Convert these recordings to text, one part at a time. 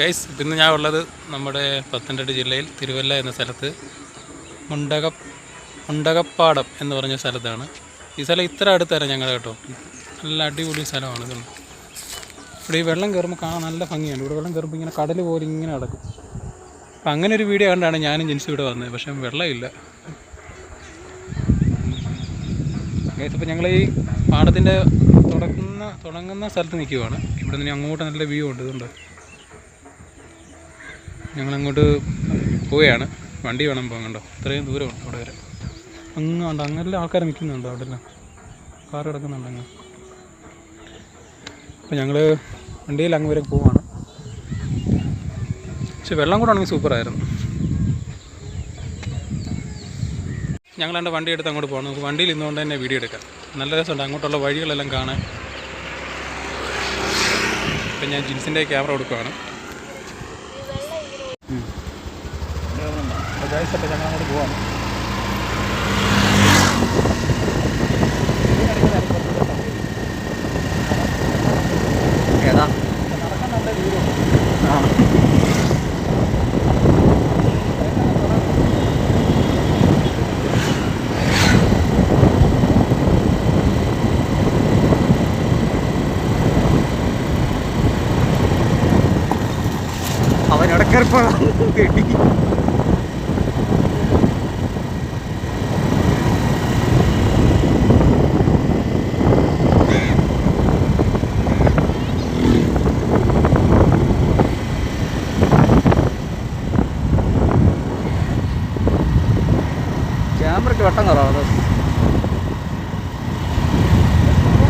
Guys ഇന്ന് ഞാൻ ഉള്ളത് നമ്മുടെ പത്തനംതിട്ട ജില്ലയിൽ തിരുവല്ല എന്ന സ്ഥലത്ത് മുണ്ടക മുണ്ടകപ്പാടം എന്ന് പറഞ്ഞ സ്ഥലത്താണ്. ഈ സ്ഥലം ഇത്ര അടുത്തരാം ഞങ്ങൾ കേട്ടോ. നല്ല അടിപൊളി സ്ഥലമാണ് ഇതൊന്നും ഇവിടെ ഈ വെള്ളം കയറുമ്പോൾ കാണാൻ നല്ല ഭംഗിയാണ് ഇവിടെ വെള്ളം കയറുമ്പോൾ ഇങ്ങനെ കടൽ പോലെ ഇങ്ങനെ നടക്കും. അപ്പം അങ്ങനെ ഒരു വീഡിയോ കണ്ടാണ് ഞാനും ജിൻസി ഇവിടെ വന്നത്. പക്ഷേ വെള്ളമില്ല. ഗൈസ് ഞങ്ങൾ ഈ പാടത്തിന്റെ തുടങ്ങുന്ന തുടങ്ങുന്ന സ്ഥലത്ത് നിൽക്കുവാണ് ഇവിടെ നിന്ന് അങ്ങോട്ട് നല്ല വ്യൂ ഉണ്ട്. ഇതുണ്ട്? ഞങ്ങളങ്ങോട്ട് പോവുകയാണ്. വണ്ടി വേണം പോകാൻ കണ്ടോ? ഇത്രയും ദൂരമുണ്ട് അവിടെ വരെ. അങ്ങ് ഉണ്ട് അങ്ങനെ ആൾക്കാർ നിൽക്കുന്നുണ്ട് അവിടെ എല്ലാം കാർ കിടക്കുന്നുണ്ട് അങ്ങ്? അപ്പോൾ ഞങ്ങൾ വണ്ടിയിൽ അങ്ങ് വരെ പോവാണ്. പക്ഷെ വെള്ളം കൂടെ ആണെങ്കിൽ സൂപ്പറായിരുന്നു. ഞങ്ങൾ എന്റെ വണ്ടി എടുത്ത് അങ്ങോട്ട് പോകണം നമുക്ക് വണ്ടിയിൽ ഇന്നുകൊണ്ട് തന്നെ വീഡിയോ എടുക്കാം. നല്ല രസമുണ്ട്. അങ്ങോട്ടുള്ള വഴികളെല്ലാം കാണാൻ. ഇപ്പം ഞാൻ ജിൻസിന്റെ ക്യാമറ കൊടുക്കുകയാണ് അപ്പോൾ ഞങ്ങൾ അങ്ങോട്ട് പോവാണ്. ഏതാ? ആ അവൻ ഇടക്കറിപ്പോ കെട്ടി ക്യാമറയ്ക്ക് വെട്ടം കുറവാണ്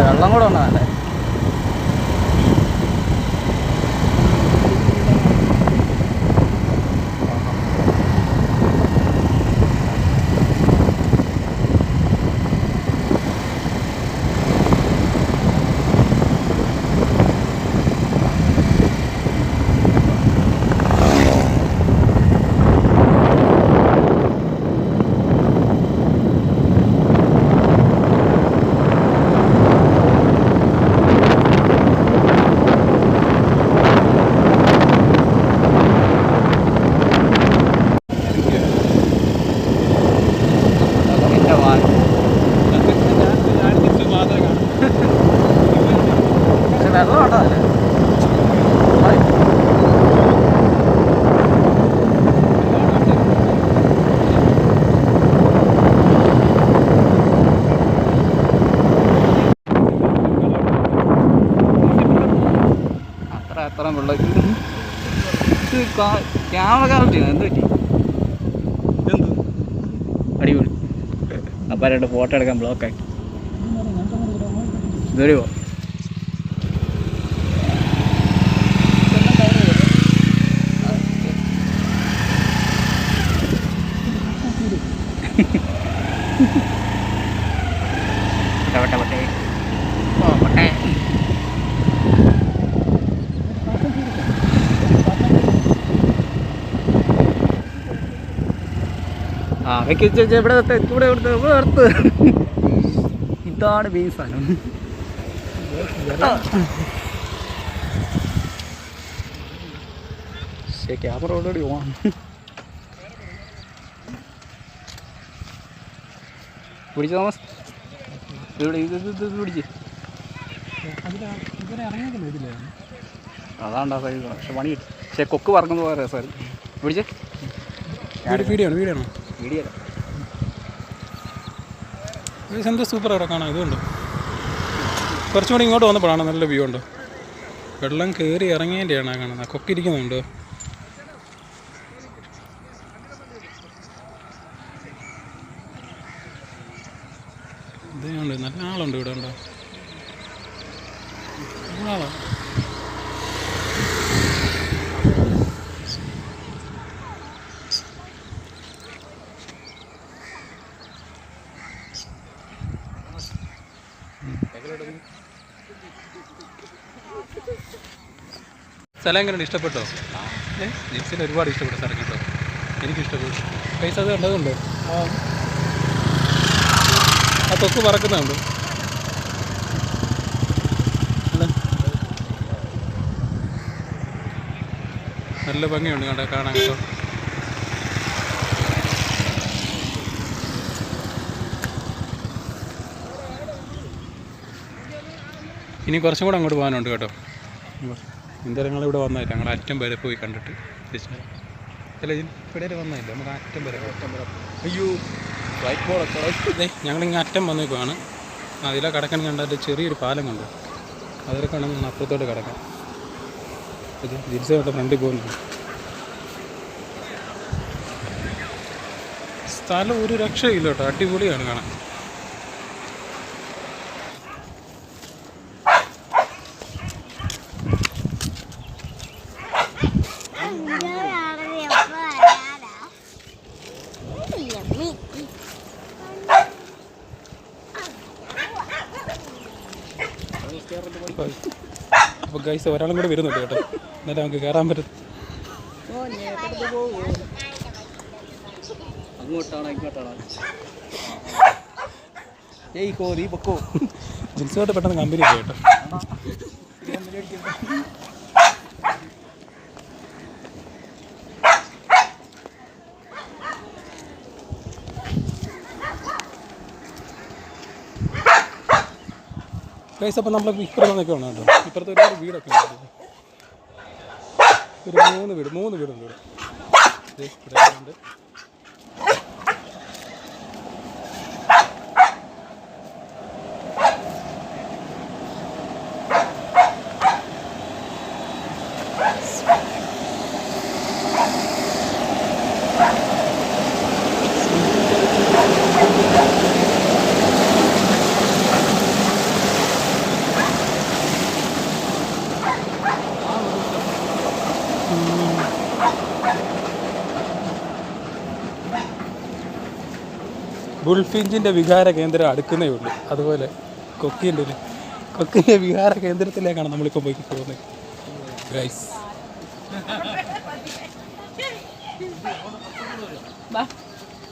വെള്ളം കൂടെ ഉണ്ടല്ലേ എന്റെ വാ ഞാൻ ജിൻസ് മാത്രമേ കാണൂ പക്ഷെ വെള്ളം ഉണ്ടോ അതിൽ ഹായ്. ഇത് ക്യാമറ കറക്റ്റ് എന്ത് പറ്റി? എന്ത്? അടിപൊളി. അപ്പം രണ്ട് ഫോട്ടോ എടുക്കാൻ ബ്ലോക്ക് ആക്കി. Thank വട്ടെ ആ ചേച്ചി ഇവിടെ ഇവിടെ ഇവിടെ എടുത്ത് ഇതാണ് മെയിൻ സാധനം. പക്ഷേ ക്യാമറ ഓൾറെഡി ഓൺ പിടിച്ചു തോമസ്? ഇവിടെ ഇത് ഇത് പിടിച്ച് ഇവരെ ഇറങ്ങിയിട്ടില്ല ഇതില്ലേ അതാണ്ടാ സൈസ് പക്ഷെ പണി കിട്ടും. പക്ഷേ കൊക്ക് പറക്കുന്നത് പോലെ സാർ പിടിച്ച്. വീഡിയോ വീഡിയോ വീഡിയോ എന്താ സൂപ്പർ അവിടെ കാണാം ഇതുണ്ട് കുറച്ചും കൂടി ഇങ്ങോട്ട് വന്നപ്പോഴാണ് നല്ല വ്യൂ ഉണ്ട് വെള്ളം കയറി ഇറങ്ങിയതിന്റെയാണ് ആ കാണുന്നത്. കൊക്കിരിക്കുന്നുണ്ട് ഉണ്ട് നല്ല ആളുണ്ട് ഇവിടെ ഉണ്ടോ നല്ല ആളോ സ്ഥലം എങ്ങനെയുണ്ട് ഇഷ്ടപ്പെട്ടോ? ജിപ്സിന് ഒരുപാട് ഇഷ്ടപ്പെട്ടു സ്ഥലം കേട്ടോ. എനിക്ക് ഇഷ്ടപ്പെട്ടു പൈസ അത് കണ്ടതുണ്ട്? ആ. തൊക്ക് പറക്കുന്നുണ്ട്. നല്ല ഭംഗിയുണ്ട് കണ്ട കാണാൻ കേട്ടോ. ഇനി കുറച്ചും കൂടെ അങ്ങോട്ട് പോകാനുണ്ട് കേട്ടോ. എന്തായാലും ഞങ്ങളിവിടെ വന്നായിട്ട് ഞങ്ങൾ അറ്റം വരെ പോയി കണ്ടിട്ട്. അല്ല ഇവിടെ വരെ വന്നതല്ല നമുക്ക് അറ്റം വരെ അയ്യോ ഞങ്ങളിങ്ങനെ അറ്റം പോവാണ് അതിലെ കടക്കാൻ കണ്ടിട്ട് ചെറിയൊരു പാലം കണ്ടു. അതിലൊക്കെ ഞങ്ങൾ അപ്പുറത്തോട്ട് കിടക്കാം ജിൽസയുടെ ഫ്രണ്ടിൽ പോകുന്നു സ്ഥലം ഒരു രക്ഷയില്ല കേട്ടോ. അടിപൊളിയാണ് കാണാൻ. ഗൈസ് ഒരാളും കൂടെ വരുന്നുണ്ട് കേട്ടോ. എന്നാലും നമുക്ക് കയറാൻ പറ്റും. ജിൽസോട്ട് പെട്ടെന്ന് കമ്പനി കേട്ടോ. ഗൈസ് അപ്പോൾ നമ്മൾ ഇപ്പുറം നിൽക്കുകയാണ് കേട്ടോ. ഇപ്പുറത്ത് ഒരുപാട് വീടൊക്കെ ഉണ്ട്. ഒരു മൂന്ന് വീട് മൂന്ന് വീടുണ്ട് ഇവിടെ. ബുൾഫിഞ്ചിന്റെ വികാര കേന്ദ്രം അടുക്കുന്നേ ഉള്ളൂ. അതുപോലെ കൊക്കിന്റെ ഒരു കൊക്കിന്റെ വികാര കേന്ദ്രത്തിലേക്കാണ് നമ്മളിപ്പോൾ പോയി പോകുന്നത്. ഗൈസ്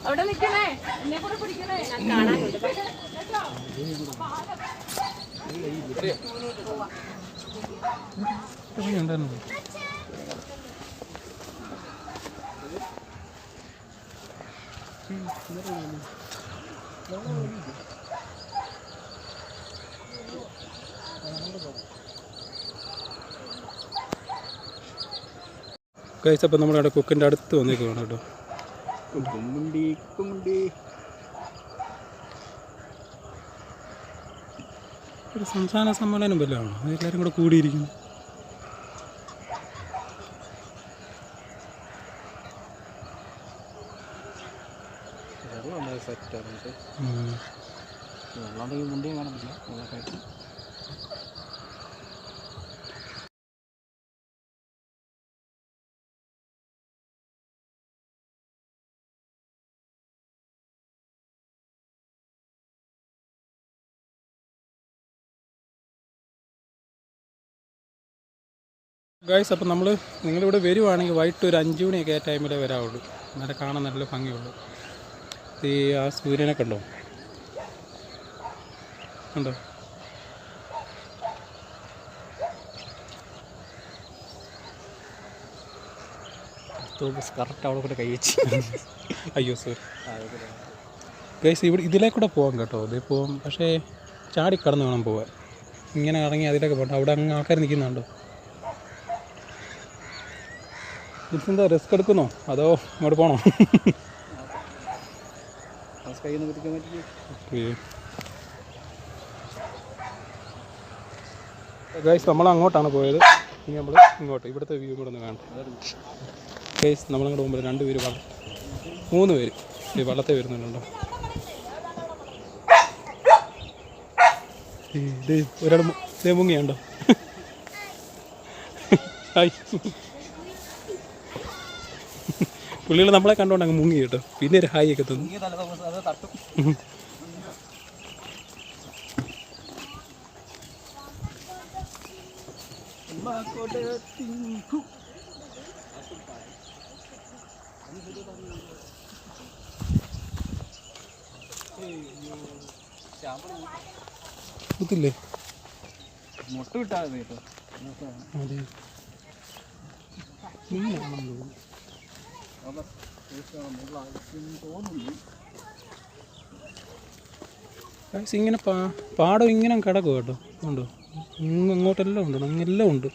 അവിടെ നിൽക്കണേ. എന്നെ കൂടെ പിടിക്കണേ. ഞാൻ കാണാനുണ്ട് ഉണ്ടായിരുന്നു അപ്പോൾ നമ്മുടെ അവിടെ കുക്കിന്റെ അടുത്ത് വന്നേക്കുവാണ് കേട്ടോ. കുമ്മുണ്ടി കുമ്മുണ്ടി. ഒരു സംസ്ഥാന സമ്മേളനം വല്ലതാണോ എല്ലാവരും കൂടെ കൂടിയിരിക്കുന്നു? ഗായ്സ് അപ്പം നമ്മൾ നിങ്ങളിവിടെ വരുവാണെങ്കിൽ വൈകിട്ട് ഒരു അഞ്ച് മണിയൊക്കെ ആ ടൈമിലേ വരാവുള്ളൂ. അന്നേരം കാണാൻ നല്ല ഭംഗിയുള്ളൂ. ഈ ആ സൂര്യനെ കണ്ടോ? കണ്ടോ? കറക്റ്റ് അവിടെ കൂടെ കൈ വെച്ച്. അയ്യോ സോറി ഗൈസ് ഇവിടെ ഇതിലേ കൂടെ പോകാം കേട്ടോ. ഇതിപ്പോൾ പോകാം പക്ഷേ ചാടി കടന്ന് വേണം പോകാൻ ഇങ്ങനെ ഇറങ്ങി അതിലേക്ക് പോകണ്ട അവിടെ അങ്ങ് ആൾക്കാർ നിൽക്കുന്നുണ്ടോ? എന്താ റിസ്ക് എടുക്കുന്നോ? അതോ ഇങ്ങോട്ട് പറ്റില്ല? ഗൈസ് നമ്മൾ അങ്ങോട്ടാണ് പോയത്. ഇനി നമ്മൾ ഇങ്ങോട്ട് ഇവിടുത്തെ വ്യൂ കൂടെ ഒന്ന് കാണാം ഗൈസ് നമ്മളങ്ങോട്ട് പോകുമ്പോൾ രണ്ട് പേര് വള്ളം മൂന്ന് പേര്. ഈ വള്ളത്തെ വരുന്നുണ്ടോ ഒരാൾ മുങ്ങിയുണ്ടോ? ഹായ് പുള്ളികൾ നമ്മളെ കണ്ടോണ്ട് അങ്ങ് മുങ്ങി കേട്ടോ. പിന്നെ ഒരു ഹായ് ഒക്കെ തന്നു. കുത്തില്ലേ മുട്ട കിട്ടാതെ കേട്ടോ. അതെ മീനാണെന്ന് തോന്നുന്നു. ഗൈസ് ഇങ്ങനെ പാ പാടം ഇങ്ങനെ കിടക്കും കേട്ടോ. ഉണ്ടോ? ഇങ്ങ് അങ്ങോട്ടെല്ലാം ഉണ്ട്? അങ്ങെല്ലാം ഉണ്ട്.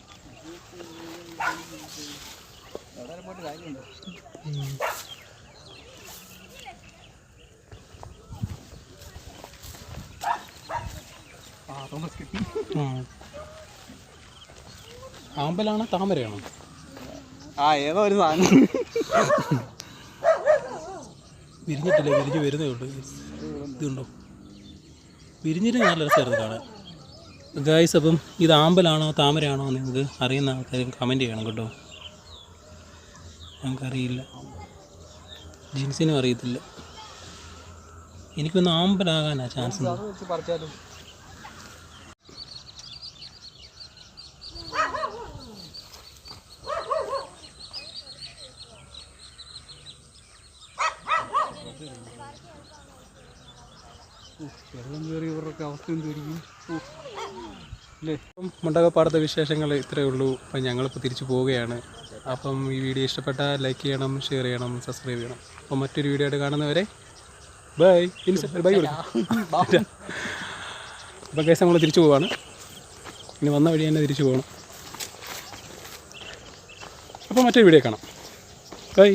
ആമ്പലാണോ താമരയാണോ? ആ ഏതോ ഒരു സാധനം. വിരിഞ്ഞിട്ടില്ല? വിരിഞ്ഞ് വരുന്നേ ഉള്ളൂ. ഇതുണ്ടോ? വിരിഞ്ഞിട്ട് നല്ല രസമായിരുന്നു കാണാൻ. ഗായ്സ് അപ്പം ഇത് ആമ്പലാണോ താമരയാണോ എന്ന് നിങ്ങൾക്ക് അറിയുന്ന ആൾക്കാർ കമന്റ് ചെയ്യണം കേട്ടോ. ഞങ്ങൾക്കറിയില്ല ജിൻസിനും അറിയത്തില്ല. എനിക്കൊന്ന് ആമ്പലാകാനാണ് ചാൻസ് അല്ലേ അപ്പം മുണ്ടകപ്പാടത്തെ വിശേഷങ്ങൾ ഇത്രയേ ഉള്ളൂ. അപ്പം ഞങ്ങളിപ്പോൾ തിരിച്ചു പോവുകയാണ്. അപ്പം ഈ വീഡിയോ ഇഷ്ടപ്പെട്ടാൽ ലൈക്ക് ചെയ്യണം ഷെയർ ചെയ്യണം സബ്സ്ക്രൈബ് ചെയ്യണം. അപ്പം മറ്റൊരു വീഡിയോ ആയിട്ട് കാണുന്നവരെ ബൈ ബൈ അപ്പം കേസ് നമ്മൾ തിരിച്ചു പോവാണ്. ഇനി വന്ന വഴി തന്നെ തിരിച്ചു പോകണം. അപ്പോൾ മറ്റൊരു വീഡിയോ കാണാം. ബൈ